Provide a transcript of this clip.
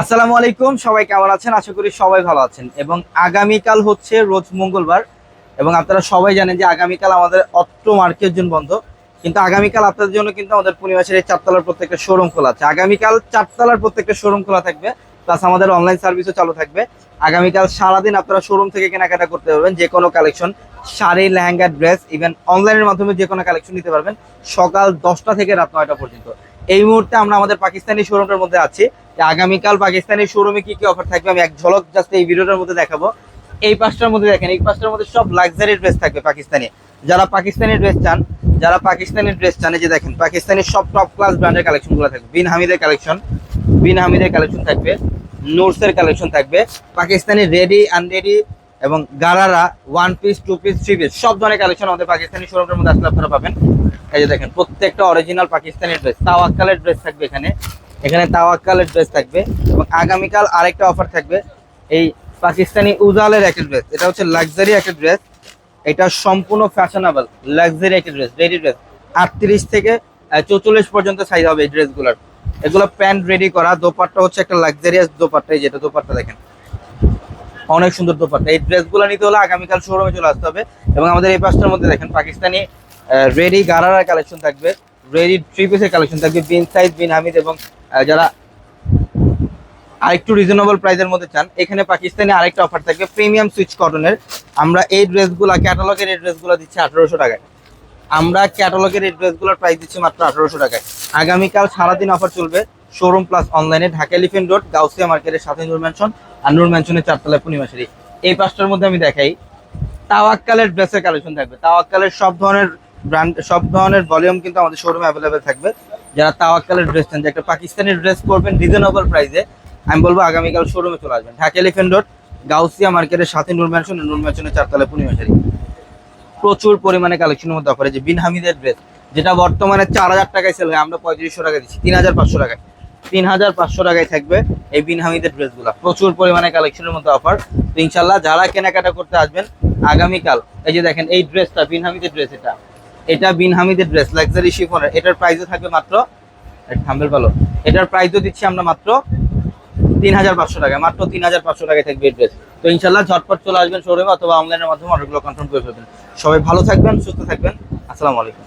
আসসালামু আলাইকুম, সবাই কেমন আছেন? আশা করি সবাই ভালো আছেন। এবং আগামীকাল হচ্ছে রোজ মঙ্গলবার এবং আপনারা সবাই জানেন যে আগামীকাল আমাদের অট্টো মার্কেট জন্য বন্ধ। কিন্তু আগামীকাল আপনাদের জন্য কিন্তু আমাদের পূর্ণিমাসের এই চারতলার প্রত্যেকটা শোরুম খোলা আছে। আগামীকাল চারতলার প্রত্যেকটা শোরুম খোলা থাকবে প্লাস আমাদের অনলাইন সার্ভিসও চালু থাকবে। আগামীকাল সারাদিন আপনারা শোরুম থেকে কেনাকাটা করতে পারবেন, যে কোনো collection sari, lehenga dress even অনলাইনের মাধ্যমে যে কোনো কালেকশন নিতে পারবেন সকাল দশটা থেকে রাত নয়টা পর্যন্ত। এই মুহূর্তে আমরা আমাদের পাকিস্তানি শোরুমটার মধ্যে আছি। আগামীকাল পাকিস্তানি শোরুমে কি কি অফার থাকবে আমি এক ঝলক জাস্ট এই ভিডিওটার মধ্যে দেখাবো। এই পাঁচটার মধ্যে দেখেন, এই পাঁচটার মধ্যে সব লাক্সারি ড্রেস থাকবে পাকিস্তানি। যারা পাকিস্তানি ড্রেস চান, যারা পাকিস্তানি ড্রেস চান যে দেখেন, পাকিস্তানি সব টপ ক্লাস ব্র্যান্ডের কালেকশনগুলো থাকবে। বিন হামিদের কালেকশন বিন হামিদের কালেকশন থাকবে নোটসের কালেকশন থাকবে, পাকিস্তানি রেডি আনরেডি এবং gharara one piece two piece three piece সব ধরনের কালেকশন আমাদের পাকিস্তানি শোরুমের মধ্যে আসলে আপনারা পাবেন। এই যে দেখেন, প্রত্যেকটা অরিজিনাল পাকিস্তানি ড্রেস তাওয়াক্কালের ড্রেস থাকবে এখানে। এখানে তাওয়াক্কালের ড্রেস থাকবে এবং আগামীকাল আরেকটা অফার থাকবে। এই পাকিস্তানি উজালের একটা ড্রেস এটা হচ্ছে লাক্সারি একটা ড্রেস এটা সম্পূর্ণ ফ্যাশনেবল লাক্সারি একটা ড্রেস রেডি ড্রেস আটত্রিশ থেকে চৌচল্লিশ পর্যন্ত সাইজ হবে এই ড্রেসগুলোর এগুলো প্যান্ট রেডি করা, দোপাট্টা হচ্ছে একটা লাক্সারিয়াস দোপাট্টা, এই যেটা দোপাট্টা দেখেন। অনেক সুন্দর দোপাট্টা। এই ড্রেসগুলো নিতে হলে আগামীকাল শোরুমে চলে আসতে হবে এবং আমাদের এই পাঁচটার মধ্যে দেখেন পাকিস্তানি রেডি গারারার কালেকশন থাকবে রেডি থ্রি পিসের কালেকশন থাকবে, বিন সাইজ, বিন হামিদ এবং যারা আরেকটু রিজনেবল প্রাইসের মধ্যে চান, এখানে পাকিস্তানি আরেকটা অফার থাকবে প্রিমিয়াম সুইচ কটনের আমরা এই ড্রেসগুলো ক্যাটালগের এই ড্রেসগুলো দিচ্ছি আঠারোশো টাকায়। আমরা ক্যাটালগের এই ড্রেসগুলোর প্রাইস দিচ্ছি মাত্র আঠারোশো টাকায়। আগামীকাল সারাদিন অফার চলবে শোরুম প্লাস অনলাইনে ঢাকা এলিফেন্ট রোড গাউসিয়া মার্কেটের সাথে নূর ম্যানশন আর নূর ম্যানশনের চারতলায় পূর্ণিমাশারি। এই পাঁচটার মধ্যে আমি দেখাই, তাওয়াক্কালের ড্রেসের কালেকশন থাকবে। তাওয়াক্কালের সব ধরনের ব্র্যান্ড সব ধরনের ভলিউম কিন্তু আমাদের শোরুমে অ্যাভেলেবেল থাকবে। যারা তাওয়াক্কালের ড্রেস চান যে একটা পাকিস্তানি ড্রেস পরবেন রিজনেবল প্রাইসে আমি বলব আগামীকাল শোরুমে চলে আসবেন। ঢাকা এলিফেন্ট রোড গাউসিয়া মার্কেটের সাথে নূর ম্যানশন নূর ম্যানশনের চারতলায় পূর্ণিমাশারি প্রচুর পরিমাণে কালেকশনের মধ্যে অফার আছে। বিন হামিদের ড্রেস যেটা বর্তমানে চার হাজার টাকায় সেল হয়। আমরা পঁয়ত্রিশশো টাকা দিচ্ছি, তিন হাজার পাঁচশো টাকায়। তিন হাজার পাঁচশো টাকায় থাকবে এই বিন হামিদের ড্রেসগুলো প্রচুর পরিমাণে কালেকশনের মধ্যে অফার তো ইনশাল্লাহ যারা কেনাকাটা করতে আসবেন, আগামীকাল, এই যে দেখেন, এই ড্রেসটা বিন হামিদের ড্রেস এটা। এটা বিন হামিদের ড্রেস লাক্সারি শিফনের এটার প্রাইসও থাকবে মাত্র থাম্বেল ভালো এটার প্রাইসও দিচ্ছি আমরা মাত্র তিন হাজার পাঁচশো টাকা মাত্র তিন হাজার পাঁচশো টাকায় থাকবে ড্রেস তো ইনশাল্লাহ ঝটপট চলে আসবেন শোরুমে অথবা অনলাইনের মাধ্যমে অর্ডারগুলো কনফার্ম করে ফেলবেন সবাই ভালো থাকবেন, সুস্থ থাকবেন। আসসালামু আলাইকুম।